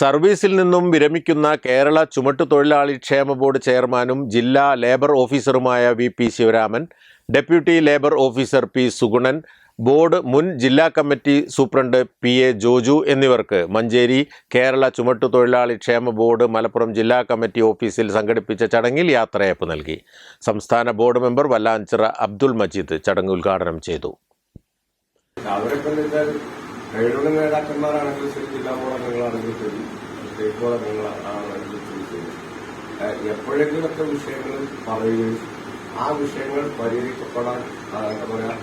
സർവീസിൽ നിന്നും വിരമിക്കുന്ന കേരള ചുമട്ടുതൊഴിലാളി ക്ഷേമ ബോർഡ് ചെയർമാനും ജില്ലാ labour ഓഫീസറുമായ V P Sivaraman deputy labour officer P Sugunan board മുൻ ജില്ലാ committee superintendent P A Joju എന്നിവർക്ക് മഞ്ചേരി കേരള ചുമട്ടുതൊഴിലാളി ക്ഷേമ ബോർഡ് മലപ്പുറം ജില്ലാ കമ്മിറ്റി ഓഫീസിൽ സംഘടിപ്പിച്ച ചടങ്ങിൽ യാത്രയയപ്പ് നൽകി. സംസ്ഥാന ബോർഡ് മെമ്പർ വല്ലാഞ്ചിറ അബ്ദുൾ മജീദ് ചടങ്ങ് ഉദ്ഘാടനം ചെയ്തു. ട്രേഡുള്ള നേതാക്കന്മാരാണെങ്കിലും ശരി ജില്ലാ ബോർഡ് അംഗങ്ങളാണെങ്കിലും ശരി സ്റ്റേറ്റ് ബോർഡ് അംഗങ്ങളാണെങ്കിലും ശരി. ശരി എപ്പോഴെങ്കിലൊക്കെ വിഷയങ്ങൾ പറയുകയും ആ വിഷയങ്ങൾ പരിഹരിക്കപ്പെടാൻ എന്താ പറയാ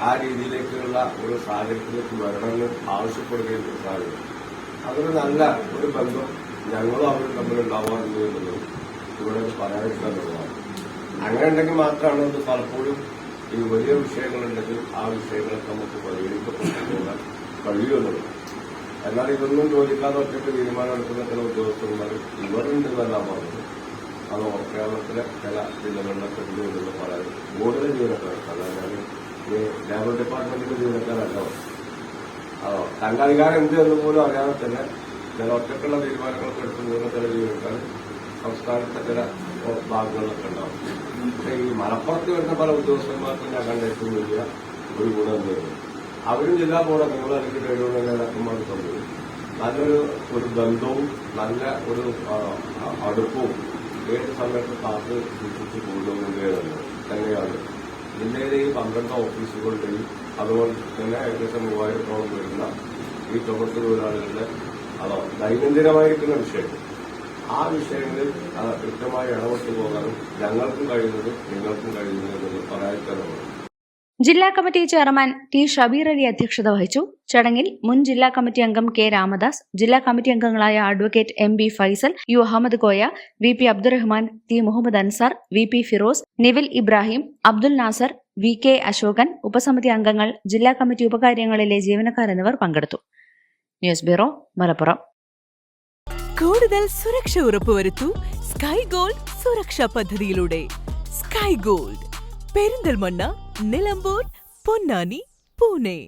ആ രീതിയിലേക്കുള്ള ഒരു സാഹചര്യത്തിലേക്ക് വരണമെന്ന് ആവശ്യപ്പെടുകയും സാധ്യത അതൊരു നല്ല ഒരു ബന്ധം ഞങ്ങളും അവരും തമ്മിൽ ഉണ്ടാവാറുണ്ട് എന്നുള്ളത് ഇവിടെ പറയാനുള്ളതാണ് അങ്ങനെ ഉണ്ടെങ്കിൽ മാത്രമാണ് ഇത് പലപ്പോഴും ഈ വലിയ വിഷയങ്ങളുണ്ടെങ്കിൽ ആ വിഷയങ്ങളൊക്കെ നമുക്ക് പരിഹരിക്കപ്പെട്ടു കഴിയുമെന്നുള്ളത് എന്നാൽ ഇതൊന്നും ചോദിക്കാതെ ഒറ്റയ്ക്ക് തീരുമാനമെടുക്കുന്ന ചില ഉദ്യോഗസ്ഥന്മാർ ഇവരുണ്ടെന്നല്ല പറഞ്ഞത്. അത് കേരളത്തിലെ ചില ജില്ലകളിലൊക്കെ ഉണ്ട് പറയുന്നത് പറയാൻ കൂടുതൽ ജീവനക്കാർക്ക് അതായത് ഈ ലേബർ ഡിപ്പാർട്ട്മെന്റിന്റെ ജീവനക്കാരല്ല തന്റെ എന്ത് എന്ന് പോലും അറിയാതെ തന്നെ ചില ഒറ്റക്കുള്ള തീരുമാനങ്ങളൊക്കെ എടുക്കുന്ന ചില ജീവനക്കാർ സംസ്ഥാനത്തെ ചില ഭാഗങ്ങളിലൊക്കെ ഉണ്ടാവും. പക്ഷേ ഈ മലപ്പുറത്ത് വരുന്ന പല ഉദ്യോഗസ്ഥന്മാർക്കും ഞാൻ കണ്ട ഏറ്റവും വലിയ ഒരു ഗുണം പറയുന്നത് അവരും ജില്ലാ ബോർഡ് അംഗങ്ങൾ അല്ലെങ്കിൽ ട്രേഡ് നേതാക്കന്മാർ തമ്മിൽ നല്ലൊരു ഒരു ബന്ധവും നല്ല ഒരു അടുപ്പവും ഏത് സമയത്ത് കാത്ത് സൂക്ഷിച്ച് കൊണ്ടുപോകുന്നത് തന്നെയാണ്. ജില്ലയിലെ ഈ പന്ത്രണ്ട് ഓഫീസുകളുടെയും അതുപോലെ തന്നെ ഏകദേശം മൂവായിരത്തോളം വരുന്ന ഈ ചുമട്ട് തൊഴിലാളികളുടെ അതോ ദൈനംദിനമായിരിക്കുന്ന വിഷയം ആ വിഷയങ്ങളിൽ കൃത്യമായി ഇടപെട്ടു പോകാനും ഞങ്ങൾക്കും കഴിയുന്നത് നിങ്ങൾക്കും കഴിയുന്നത് എന്നത് പറയാനുള്ളത് ജില്ലാ committee chairman T Shabeer Ali അധ്യക്ഷത വഹിച്ചു. ചടങ്ങിൽ മുൻ ജില്ലാ കമ്മിറ്റി അംഗം കെ രാമദാസ് ജില്ലാ കമ്മിറ്റി അംഗങ്ങളായ advocate M B Faisal U Ahammed Koya V P Abdurahman T Muhammed Ansar V P Firoz Nivil Ibrahim Abdul Nasar V K Ashokan ഉപസമിതി അംഗങ്ങൾ ജില്ലാ കമ്മിറ്റി ഉപകാര്യങ്ങളിലെ ജീവനക്കാർ എന്നിവർ പങ്കെടുത്തു. News bureau Malappuram. കൂടുതൽ സുരക്ഷ ഉറപ്പുവരുത്തൂ സ്കൈ ഗോൾഡ് സുരക്ഷാ പദ്ധതിയിലൂടെ. Sky gold. பெருந்தல்மன்னா நிலம்பூர் பொன்னானி பூனே.